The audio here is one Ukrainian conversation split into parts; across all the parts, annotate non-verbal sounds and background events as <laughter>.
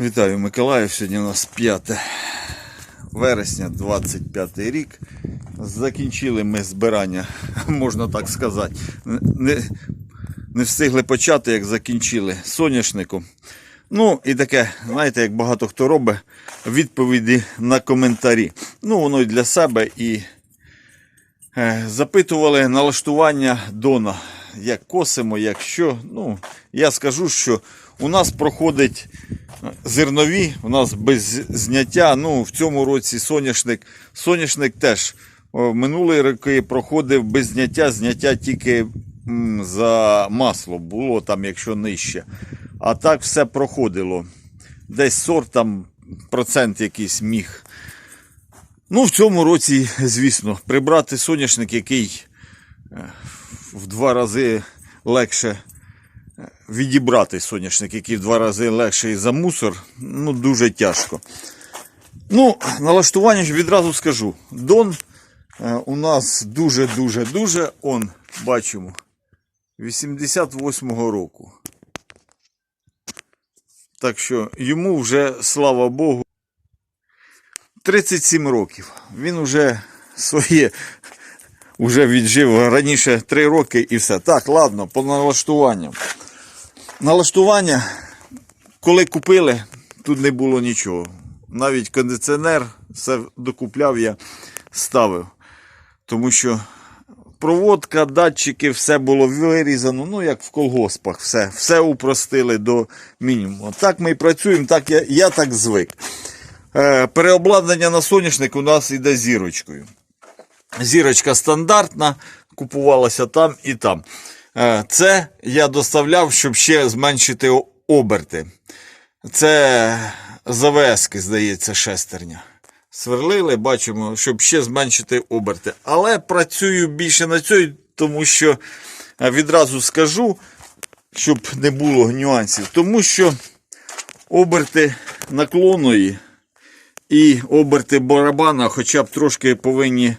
Вітаю Миколаїв. Сьогодні у нас 5 вересня, 25 рік. Закінчили ми збирання, <laughs> можна так сказати. Не, не встигли почати, як закінчили соняшником. Ну і таке, знаєте, як багато хто робить, відповіді на коментарі. Ну, воно і для себе, і Е, Запитували налаштування Дона, як косимо, як що. Ну, я скажу, що у нас проходить е, зернові, у нас без зняття. Ну, в цьому році соняшник. Соняшник теж о, минулі роки проходив без зняття, зняття тільки за масло було там, якщо нижче. А так все проходило. Десь сорт там процент якийсь міг. Ну, в цьому році, звісно, прибрати соняшник, який е, в два рази легше е, відібрати соняшник, який в два рази легший за мусор, ну, дуже тяжко. Ну, налаштування відразу скажу. Дон е, у нас дуже-дуже-дуже, он, бачимо, 88-го року. Так що йому вже, слава Богу, 37 років. Він вже своє вже віджив раніше 3 роки і все. Так, ладно, по налаштуванням. Налаштування, коли купили, тут не було нічого. Навіть кондиціонер, все докупляв я, ставив. Тому що проводка, датчики, все було вирізано, ну як в колгоспах, все, все упростили до мінімуму. Так ми і працюємо, так я, я так звик. Е, Переобладнання на соняшник у нас йде зірочкою. Зірочка стандартна, купувалася там і там. Е, Це я доставляв, щоб ще зменшити оберти. Це завески, здається, шестерня. Сверлили, бачимо, щоб ще зменшити оберти. Але працюю більше на цій, тому що е, відразу скажу, щоб не було нюансів. Тому що оберти наклонної і оберти барабана хоча б трошки повинні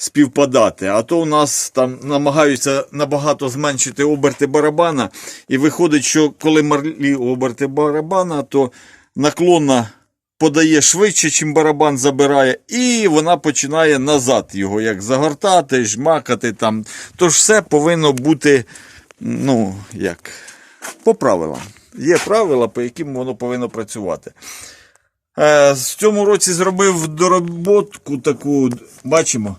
співпадати. А то у нас там намагаються набагато зменшити оберти барабана. І виходить, що коли малі оберти барабана, то наклонна подає швидше, чим барабан забирає, і вона починає назад його як загортати, жмакати там. Тож все повинно бути, ну, як, по правилам. Є правила, по яким воно повинно працювати. Е, В цьому році зробив дороботку таку, бачимо,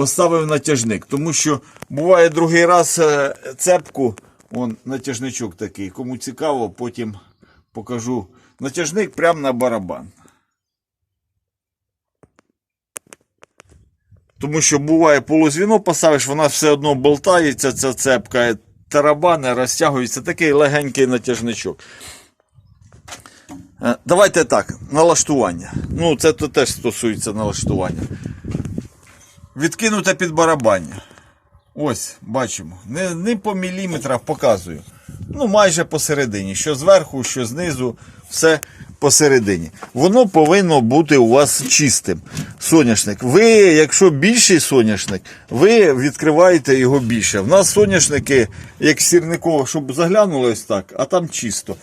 поставив натяжник. Тому що буває другий раз е, цепку, вон натяжничок такий. Кому цікаво, потім покажу. Натяжник прямо на барабан. Тому що буває полузвіно поставиш, вона все одно болтається, ця цепка, тарабани розтягується, такий легенький натяжничок. Е, Давайте так, налаштування. Ну, це теж стосується налаштування. Відкинуте під барабання. Ось, бачимо. Не, не по міліметрах показую. Ну, майже посередині. Що зверху, що знизу, все посередині. Воно повинно бути у вас чистим. Соняшник. Ви, якщо більший соняшник, ви відкриваєте його більше. В нас соняшники, як сірниково, щоб заглянули ось так, а там чисто.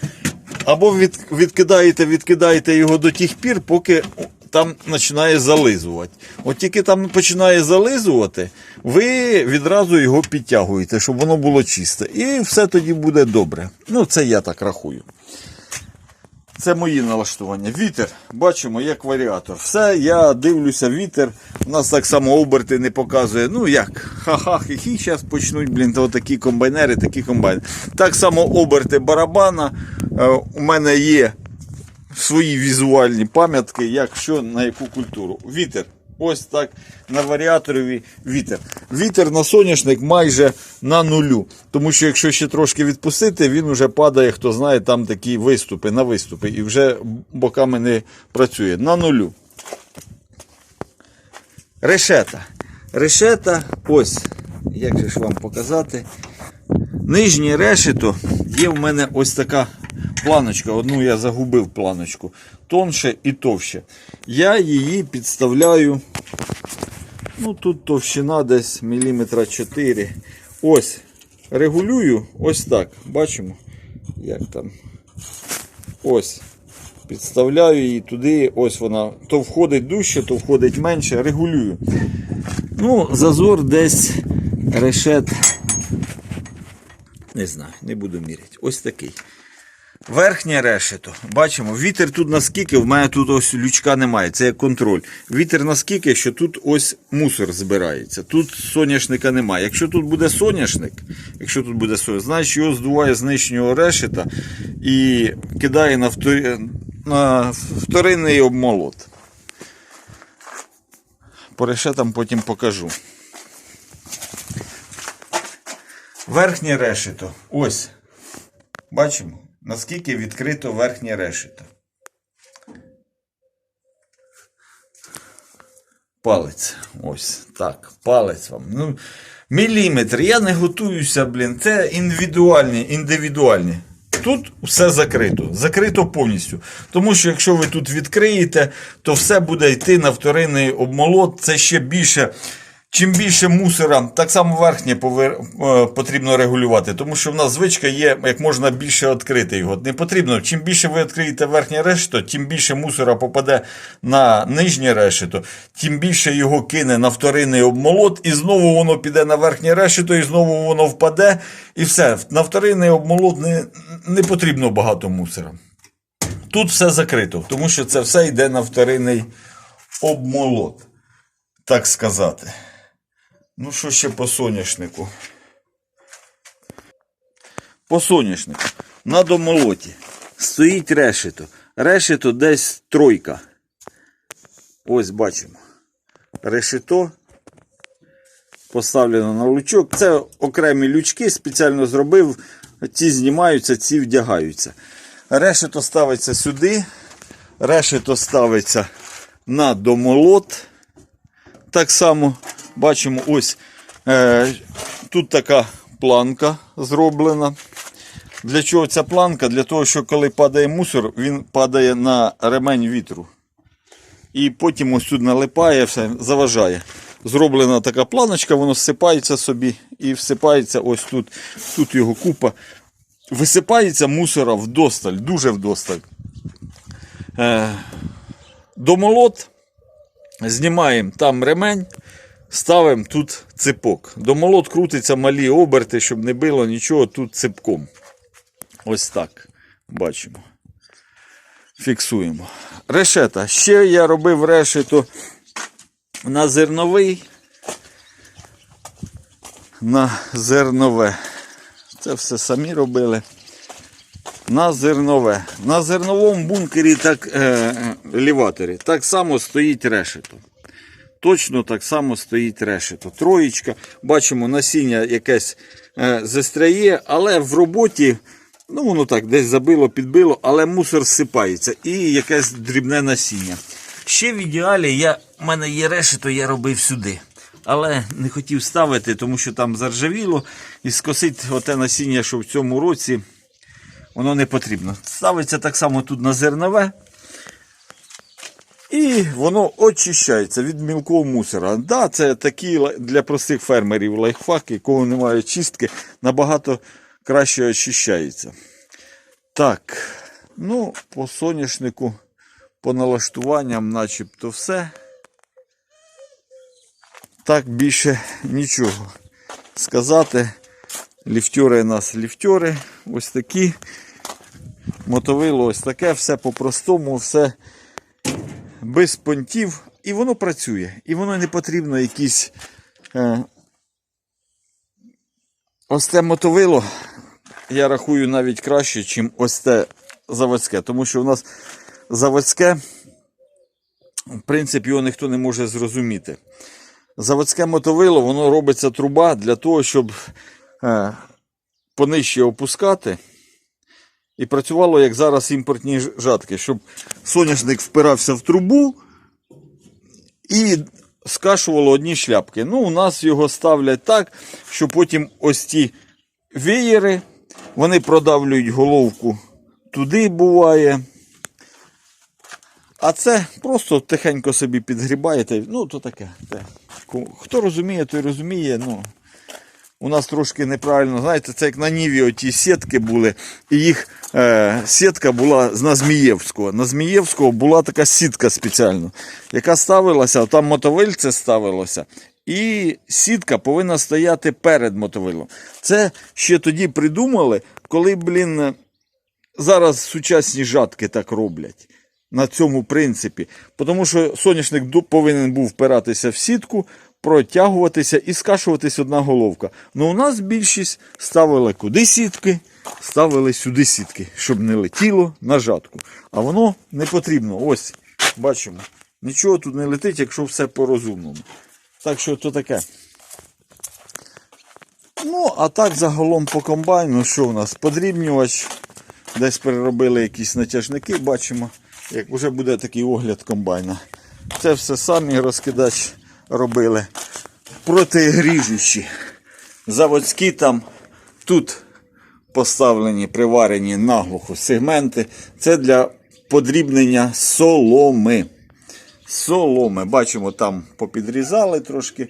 Або від, відкидаєте, відкидаєте його до тих пір, поки там починає зализувати. От тільки там починає зализувати, ви відразу його підтягуєте, щоб воно було чисте. І все тоді буде добре. Ну, це я так рахую. Це мої налаштування. Вітер, бачимо, як варіатор. Все, я дивлюся, вітер. У нас так само оберти не показує. Ну як, ха-ха, хі-хі, зараз почнуть, блін, то такі комбайнери, такі комбайнери. Так само оберти барабана. Е, у мене є свої візуальні пам'ятки, як що на яку культуру. Вітер. Ось так на варіаторові вітер. Вітер на соняшник майже на нулю. Тому що якщо ще трошки відпустити, він вже падає, хто знає, там такі виступи на виступи. І вже боками не працює. На нулю. Решета. Решета, ось, як же ж вам показати. Нижнє решето є в мене ось така планочка. Одну я загубив планочку. Тонше і товще. Я її підставляю. Ну тут товщина десь міліметра 4. Ось. Регулюю ось так. Бачимо. Як там. Ось. Підставляю її туди, ось вона. То входить дужче, то входить менше, регулюю. Ну, зазор десь решет. Не знаю, не буду міряти. Ось такий. Верхнє решето. Бачимо, вітер тут наскільки, в мене тут ось лючка немає, це як контроль. Вітер наскільки, що тут ось мусор збирається. Тут соняшника немає. Якщо тут буде соняшник, якщо тут буде соняшник, значить його здуває з нижнього решета і кидає на, втор... на вторинний обмолот. По решетам потім покажу. Верхнє решето. Ось. Бачимо, наскільки відкрито верхнє решето. Палець. Ось так. Палець вам. Ну, міліметр. Я не готуюся, блін. Це індивідуальні, індивідуальні. Тут все закрито. Закрито повністю. Тому що якщо ви тут відкриєте, то все буде йти на вторинний обмолот. Це ще більше. Чим більше мусора, так само верхнє повер... е, потрібно регулювати, тому що в нас звичка є, як можна більше відкрити його. Не потрібно. Чим більше ви відкриєте верхнє решето, тим більше мусора попаде на нижнє решето, тим більше його кине на вторинний обмолот, і знову воно піде на верхнє решето, і знову воно впаде. І все. На вторинний обмолот не, не потрібно багато мусора. Тут все закрито, тому що це все йде на вторинний обмолот, так сказати. Ну, що ще по соняшнику? По соняшнику. На домолоті стоїть решето. Решето десь тройка. Ось бачимо. Решето поставлено на лучок. Це окремі лючки, спеціально зробив. Ці знімаються, ці вдягаються. Решето ставиться сюди. Решето ставиться на домолот. Так само бачимо, ось е, тут така планка зроблена. Для чого ця планка? Для того, що коли падає мусор, він падає на ремень вітру. І потім ось тут налипає, все, заважає. Зроблена така планочка, воно всипається собі і всипається ось тут. Тут його купа. Висипається мусора вдосталь, дуже вдосталь. Е, домолот. Знімаємо там ремень, ставимо тут ципок. Домолот крутиться малі оберти, щоб не було нічого тут ципком. Ось так. Бачимо. Фіксуємо. Решета. Ще я робив решету на зерновий. На зернове. Це все самі робили. На зернове. На зерновому бункері, так, е, е, елеваторі, так само стоїть решето. Точно так само стоїть решето. Троєчка. Бачимо, насіння якесь е, застряє, але в роботі, ну воно так, десь забило, підбило, але мусор зсипається і якесь дрібне насіння. Ще в ідеалі я, в мене є решето, я робив сюди. Але не хотів ставити, тому що там заржавіло і скосить оте насіння, що в цьому році воно не потрібно. Ставиться так само тут на зернове. І воно очищається від мілкого мусора. Да, це такі для простих фермерів лайфхаки, кого немає чистки, набагато краще очищається. Так, ну, по соняшнику, по налаштуванням, начебто все. Так більше нічого сказати. Ліфтьори у нас ліфтьори, ось такі. Мотовило ось таке, все по-простому, все без понтів. І воно працює. І воно не потрібно якісь. Е, ось це мотовило, я рахую навіть краще, ніж ось те заводське. Тому що у нас заводське, в принципі, його ніхто не може зрозуміти. Заводське мотовило, воно робиться труба для того, щоб е, понижче опускати. І працювало, як зараз імпортні жатки, щоб соняшник впирався в трубу і скашувало одні шляпки. Ну, у нас його ставлять так, що потім ось ці веєри, вони продавлюють головку туди буває. А це просто тихенько собі підгрібаєте. Ну, то таке. Хто розуміє, той розуміє. Ну, у нас трошки неправильно, знаєте, це як на Ніві оті сітки були, і їх е, сітка була з Назмієвського. На Змієвського була така сітка спеціальна, яка ставилася, там мотовильце ставилося, і сітка повинна стояти перед мотовилом. Це ще тоді придумали, коли, блін, зараз сучасні жатки так роблять. На цьому принципі. Тому що соняшник повинен був впиратися в сітку, протягуватися і скашуватись одна головка. Ну у нас більшість ставили куди сітки, ставили сюди сітки, щоб не летіло на жатку. А воно не потрібно. Ось, бачимо. Нічого тут не летить, якщо все по-розумному. Так що то таке. Ну, а так загалом по комбайну, що у нас? Подрібнювач. Десь переробили якісь натяжники, бачимо, як вже буде такий огляд комбайна. Це все самі розкидач робили. Протигріжучі. Заводські там тут поставлені, приварені наглухо сегменти. Це для подрібнення соломи. Соломи. Бачимо, там попідрізали трошки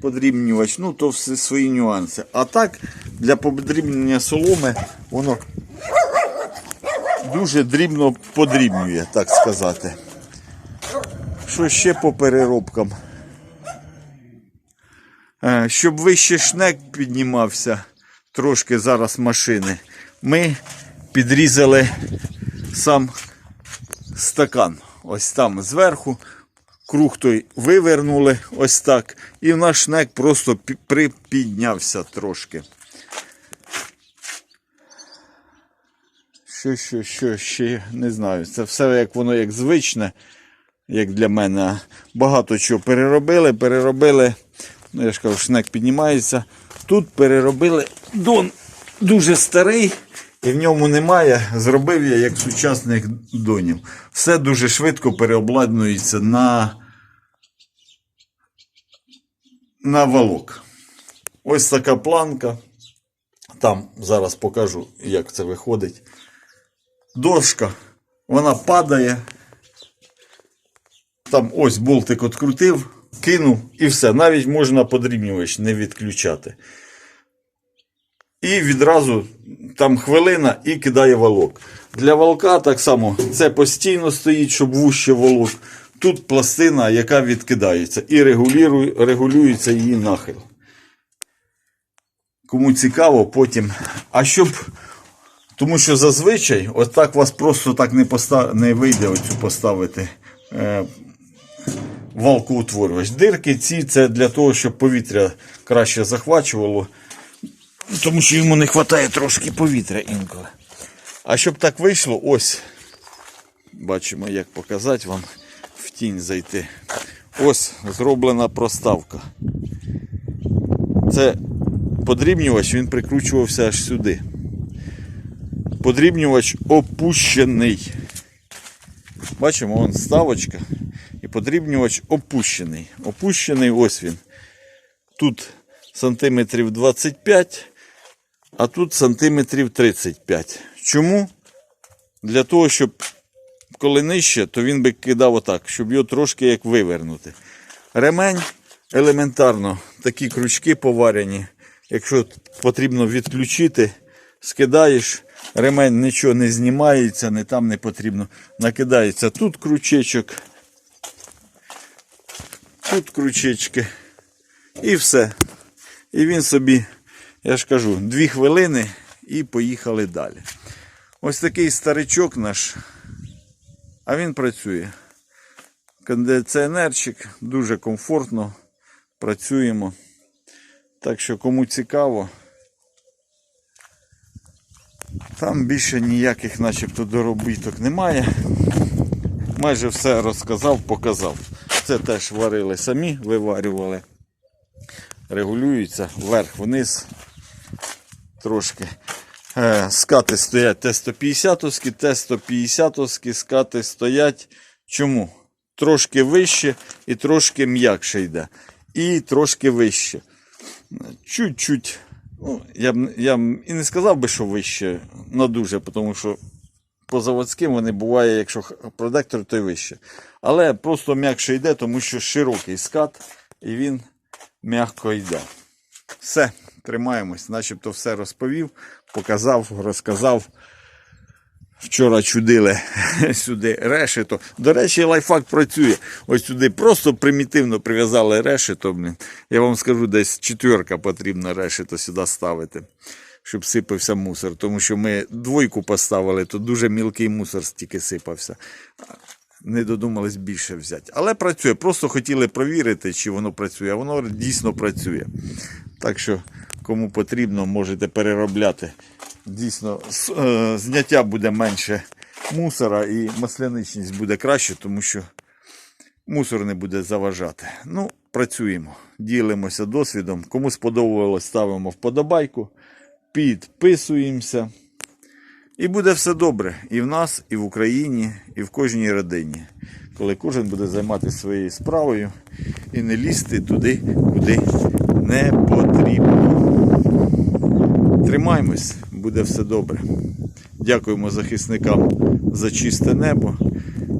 подрібнювач, ну то все свої нюанси. А так, для подрібнення соломи воно дуже дрібно подрібнює, так сказати. Що ще по переробкам? Е, Щоб вище шнек піднімався трошки зараз машини, ми підрізали сам стакан. Ось там зверху. Круг той вивернули ось так. І в наш шнек просто припіднявся трошки. Що, що, що, ще не знаю. Це все як воно як звичне, як для мене. Багато чого переробили, переробили. Ну, я ж кажу, шнек піднімається. Тут переробили дон дуже старий, і в ньому немає. Зробив я як сучасних донів. Все дуже швидко переобладнується на, на валок. Ось така планка. Там зараз покажу, як це виходить. Дошка, вона падає. Там ось болтик открутив, кинув і все. Навіть можна подрібнювач не відключати. І відразу там хвилина і кидає валок. Для валка так само це постійно стоїть, щоб вуще волок. Тут пластина, яка відкидається, і регулюється її нахил. Кому цікаво, потім. А щоб. Тому що зазвичай, от так вас просто так не, поста... не вийде оцю поставити е, валкоутворювач. Дирки ці це для того, щоб повітря краще захвачувало. Тому що йому не вистачає трошки повітря інколи. А щоб так вийшло, ось. Бачимо, як показати вам в тінь зайти. Ось зроблена проставка. Це подрібнювач, він прикручувався аж сюди. Подрібнювач опущений. Бачимо, вон ставочка. І подрібнювач опущений. Опущений ось він. Тут сантиметрів 25, а тут сантиметрів 35. Чому? Для того, щоб коли нижче, то він би кидав отак, щоб його трошки як вивернути. Ремень елементарно, такі крючки поварені. Якщо потрібно відключити, скидаєш, ремень нічого не знімається, не там не потрібно. Накидається тут крючечок, тут крючечки. І все. І він собі, я ж кажу, дві хвилини і поїхали далі. Ось такий старичок наш, а він працює. Кондиціонерчик, дуже комфортно працюємо. Так що кому цікаво, там більше ніяких начебто доробіток немає. Майже все розказав, показав. Це теж варили самі, виварювали. Регулюється вверх-вниз трошки. Е, Скати стоять Т-150, Т-150 скати стоять. Чому? Трошки вище і трошки м'якше йде. І трошки вище. Чуть-чуть. Ну, я, б- я б і не сказав би, що вище, але дуже, тому що по заводським вони буває, якщо продектор, то й вище. Але просто м'якше йде, тому що широкий скат і він м'яко йде. Все. тримаємось, начебто все розповів, показав, розказав. Вчора чудили <laughs> сюди решето. До речі, лайфхак працює. Ось сюди просто примітивно прив'язали решето. Я вам скажу, десь четверка потрібно решето сюди ставити, щоб сипався мусор. Тому що ми двойку поставили, то дуже мілкий мусор стільки сипався. Не додумались більше взяти. Але працює. Просто хотіли провірити, чи воно працює. А воно дійсно працює. Так що, кому потрібно, можете переробляти. Дійсно, е, зняття буде менше мусора і масляничність буде краще, тому що мусор не буде заважати. Ну, працюємо, ділимося досвідом. Кому сподобалось, ставимо вподобайку, підписуємося. І буде все добре і в нас, і в Україні, і в кожній родині. Коли кожен буде займатися своєю справою і не лізти туди, куди не потрібно. Тримаймось, буде все добре. Дякуємо захисникам за чисте небо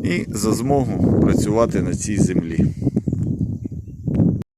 і за змогу працювати на цій землі.